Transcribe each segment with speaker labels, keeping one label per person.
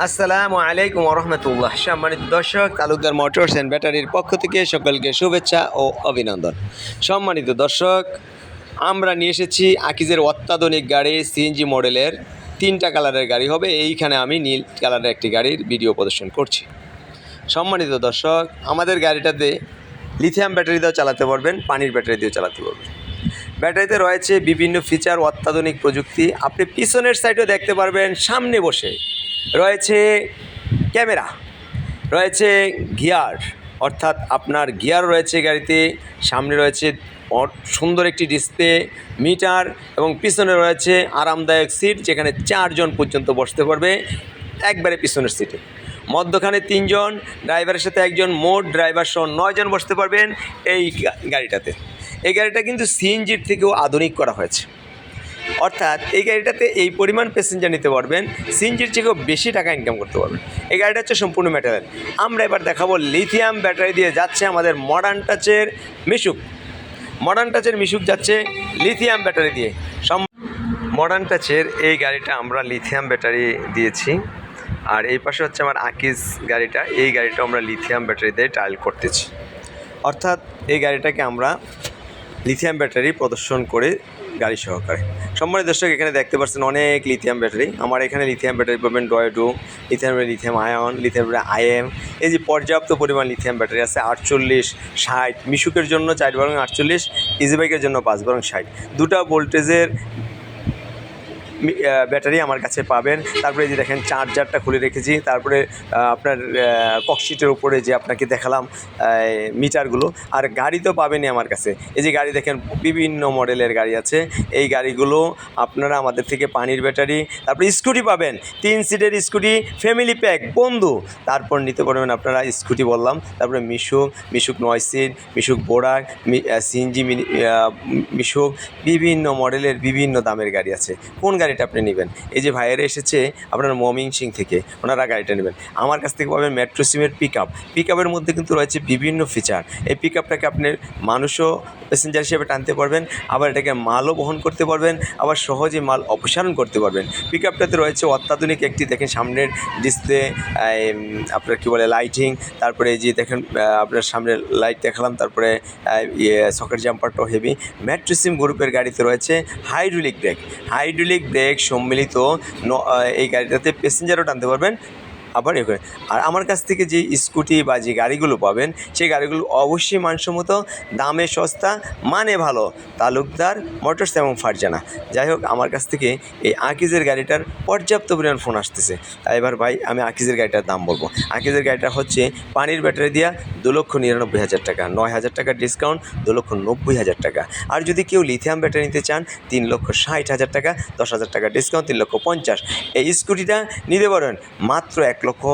Speaker 1: আসসালামু আলাইকুম রহমতুল্লাহ। সম্মানিত দর্শক, তালুকদার মোটরস অ্যান্ড ব্যাটারির পক্ষ থেকে সকলকে শুভেচ্ছা ও অভিনন্দন। সম্মানিত দর্শক, আমরা নিয়ে এসেছি আকিজের অত্যাধুনিক গাড়ি সিএনজি মডেলের তিনটা কালারের গাড়ি হবে। এইখানে আমি নীল কালারের একটি গাড়ির ভিডিও প্রদর্শন করছি। সম্মানিত দর্শক, আমাদের গাড়িটাতে লিথিয়াম ব্যাটারি দিয়েও চালাতে পারবেন, পানির ব্যাটারি দিয়েও চালাতে পারবেন। ব্যাটারিতে রয়েছে বিভিন্ন ফিচার, অত্যাধুনিক প্রযুক্তি। আপনি পিছনের সাইডেও দেখতে পারবেন, সামনে বসে রয়েছে ক্যামেরা, রয়েছে গিয়ার, অর্থাৎ আপনার গিয়ার রয়েছে গাড়িতে, সামনে রয়েছে সুন্দর একটি ডিসপ্লে, মিটার এবং পিছনে রয়েছে আরামদায়ক সিট যেখানে চারজন পর্যন্ত বসতে পারবে একবারে পিছনের সিটে। মধ্যখানে তিনজন, ড্রাইভারের সাথে একজন, মোট ড্রাইভার সহ নয়জন বসতে পারবেন এই গাড়িটাতে। এই গাড়িটা কিন্তু সিএনজির থেকেও আধুনিক করা হয়েছে। অর্থাৎ এই গাড়িটাতে এই পরিমাণ প্যাসেঞ্জার নিতে পারবেন, সিএনজির থেকেও বেশি টাকা ইনকাম করতে পারবেন। এই গাড়িটা হচ্ছে সম্পূর্ণ ম্যাটেরিয়াল আমরা এবার দেখাবো লিথিয়াম ব্যাটারি দিয়ে যাচ্ছে আমাদের মডার্ন টাচের মিশুক। মডার্ন টাচের মিশুক যাচ্ছে লিথিয়াম ব্যাটারি দিয়ে। সম মডার্ন টাচের এই গাড়িটা আমরা লিথিয়াম ব্যাটারি দিয়েছি। আর এই পাশে হচ্ছে আমার আকিজ গাড়িটা। এই গাড়িটা আমরা লিথিয়াম ব্যাটারি দিয়ে ট্রায়াল করতেছি। অর্থাৎ এই গাড়িটাকে আমরা লিথিয়াম ব্যাটারি প্রদর্শন করে গাড়ি সহকারে। সম্মানিত দর্শক, এখানে দেখতে পাচ্ছেন অনেক লিথিয়াম ব্যাটারি আমার এখানে লিথিয়াম ব্যাটারি পাবেন ডয় টু লিথিয়াম লিথিয়াম আয়ন লিথিয়াম আইএম এই যে পর্যাপ্ত পরিমাণ লিথিয়াম ব্যাটারি আছে, আটচল্লিশ, ষাট। মিশুকের জন্য চার বরং আটচল্লিশ ইজি বাইকের জন্য পাঁচ বরং ষাট। দুটা ভোল্টেজের ব্যাটারি আমার কাছে পাবেন। তারপরে যে দেখেন চার্জারটা খুলে রেখেছি। তারপরে আপনার ককশিটের উপরে যে আপনাকে দেখালাম মিটারগুলো আর গাড়ি তো পাবেনই আমার কাছে। এই যে গাড়ি দেখেন, বিভিন্ন মডেলের গাড়ি আছে। এই গাড়িগুলো আপনারা আমাদের থেকে পানির ব্যাটারি, তারপরে স্কুটি পাবেন। তিন সিটের স্কুটি ফ্যামিলি প্যাক বন্ধু। তারপর নিতে পারবেন আপনারা স্কুটি বললাম। তারপরে মিশুক মিশুক নয় seat Mishuk Borak CNG mini Mishuk. বিভিন্ন মডেলের বিভিন্ন দামের গাড়ি আছে। কোন গাড়িটা আপনি নেবেন। এই যে ভাইয়েরা এসেছে আপনার মমিং সিং থেকে, ওনারা গাড়িটা নেবেন। আমার কাছ থেকে পাবেন মেট্রো সিমের পিক আপ পিক আপের মধ্যে কিন্তু রয়েছে বিভিন্ন ফিচার এই পিক আপটাকে আপনি মানুষও প্যাসেঞ্জার হিসেবে টানতে পারবেন, আবার এটাকে মালও বহন করতে পারবেন, আবার সহজে মাল অপসারণ করতে পারবেন। পিক আপটাতে রয়েছে অত্যাধুনিক একটি দেখেন সামনের ডিসপ্লে আপনার কী বলে লাইটিং তারপরে যে দেখেন আপনার সামনে লাইট দেখালাম, তারপরে ইয়ে সকেট জাম্পারটাও হেভি ম্যাট্রিসিম গ্রুপের গাড়িতে রয়েছে হাইড্রোলিক ব্রেক হাইড্রোলিক ব্রেক সম্মিলিত ন- এই গাড়িটাতে প্যাসেঞ্জারও টানতে পারবেন। আবার এ করে। আর আমার কাছ থেকে যে স্কুটি বা যে গাড়িগুলো পাবেন, সেই গাড়িগুলো অবশ্যই মানসম্মত, দামে সস্তা মানে ভালো, তালুকদার মোটরস এবং ফারজানা। যাই হোক, আমার কাছ থেকে এই আকিজের গাড়িটার পর্যাপ্ত পরিমাণ ফোন আসতেছে। তাই এবার ভাই, আমি আকিজের গাড়িটার দাম বলব। আকিজের গাড়িটা হচ্ছে পানির ব্যাটারি দিয়া দু লক্ষ নিরানব্বই হাজার টাকা, নয় হাজার টাকার ডিসকাউন্ট দু লক্ষ নব্বই হাজার টাকা। আর যদি কেউ লিথিয়াম ব্যাটারি নিতে চান, তিন লক্ষ ষাট হাজার টাকা, দশ হাজার টাকা ডিসকাউন্ট, তিন লক্ষ পঞ্চাশ। এই স্কুটিটা নিতে পারেন মাত্র এক লক্ষ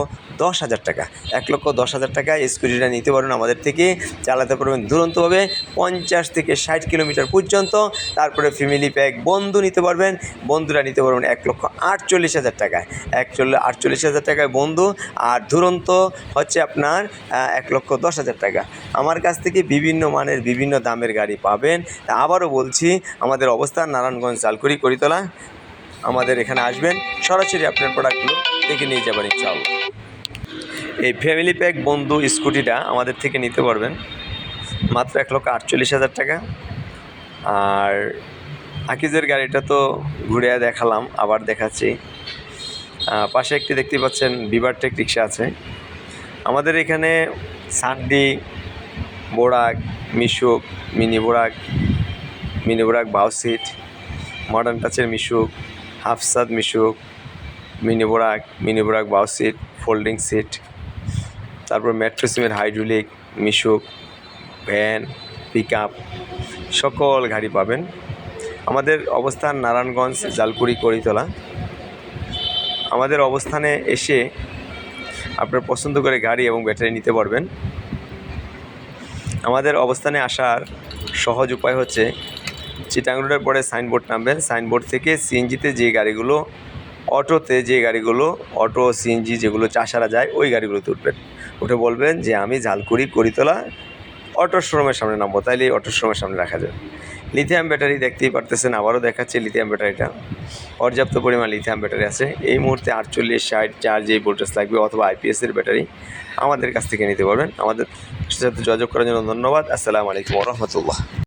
Speaker 1: দশ হাজার টাকা। এক লক্ষ দশ হাজার টাকা স্কুটিটা নিতে পারেন আমাদের থেকে। চালাতে পারবেন দুরন্তভাবে পঞ্চাশ থেকে ষাট কিলোমিটার পর্যন্ত। তারপরে ফ্যামিলি প্যাক বন্ধু নিতে পারবেন। বন্ধুরা নিতে পারবেন এক লক্ষ আটচল্লিশ হাজার টাকায়। একচল্লিশ আটচল্লিশ হাজার টাকায় বন্ধু আর দুরন্ত হচ্ছে আপনার এক লক্ষ দশ হাজার টাকা। আমার কাছ থেকে বিভিন্ন মানের বিভিন্ন দামের গাড়ি পাবেন। আবারও বলছি, আমাদের অবস্থান নারায়ণগঞ্জ, জালকুড়ি, করিতলা। আমাদের এখানে আসবেন। সরাসরি আপনার প্রোডাক্টগুলো দেখে নিয়ে যাবেন ইনশাআল্লাহ। এই ফ্যামিলি প্যাক বন্ধু স্কুটিটা আমাদের থেকে নিতে পারবেন। মাত্র এক লক্ষ আটচল্লিশ হাজার টাকা। আর আকিজের গাড়িটা তো ঘুরে দেখালাম, আবার দেখাচ্ছি। পাশে একটি দেখতে পাচ্ছেন বিভারটেক রিক্সা আছে। আমাদের এখানে সানডি বোরাক মিশুক মিনি বোরাক মিনি বোরাক বাউ সিট মডার্ন টাচের মিশুক হাফসাদ, মিশুক মিনি বোরাক মিনি বোরাক বাউ সিট, ফোল্ডিং সিট, তারপর মেট্রো সিমের hydraulic, Mishuk, van pick up সকল গাড়ি পাবেন। আমাদের অবস্থান নারায়ণগঞ্জ, জালকুড়ি, করিতলা। আমাদের অবস্থানে এসে আপনার পছন্দ করে গাড়ি এবং ব্যাটারি নিতে পারবেন। আমাদের অবস্থানে আসার সহজ উপায় হচ্ছে চিটাং রোডের পরে সাইনবোর্ড নামবেন। সাইনবোর্ড থেকে সিএনজিতে যে গাড়িগুলো, অটোতে যে গাড়িগুলো, অটো, সিএনজি যেগুলো চাষারা যায়, ওই গাড়িগুলোতে উঠবেন। উঠে বলবেন যে, আমি ঝালকুড়ি, করিতলা অটো শোরুমের সামনে নামবো। তাইলে এই অটো শোরুমের সামনে রাখা যাবে। লিথিয়াম ব্যাটারি দেখতেই পারতেছেন, আবারও দেখাচ্ছে লিথিয়াম ব্যাটারিটা। পর্যাপ্ত পরিমাণ লিথিয়াম ব্যাটারি আছে। এই মুহূর্তে আটচল্লিশ, ষাট, চার যে ভোল্টেজ লাগবে, অথবা আইপিএসের ব্যাটারি, আমাদের কাছ থেকে নিতে পারবেন। আমাদের সাথে যোগাযোগ করার জন্য ধন্যবাদ। আসসালামু আলাইকুম রহমতুল্লাহ।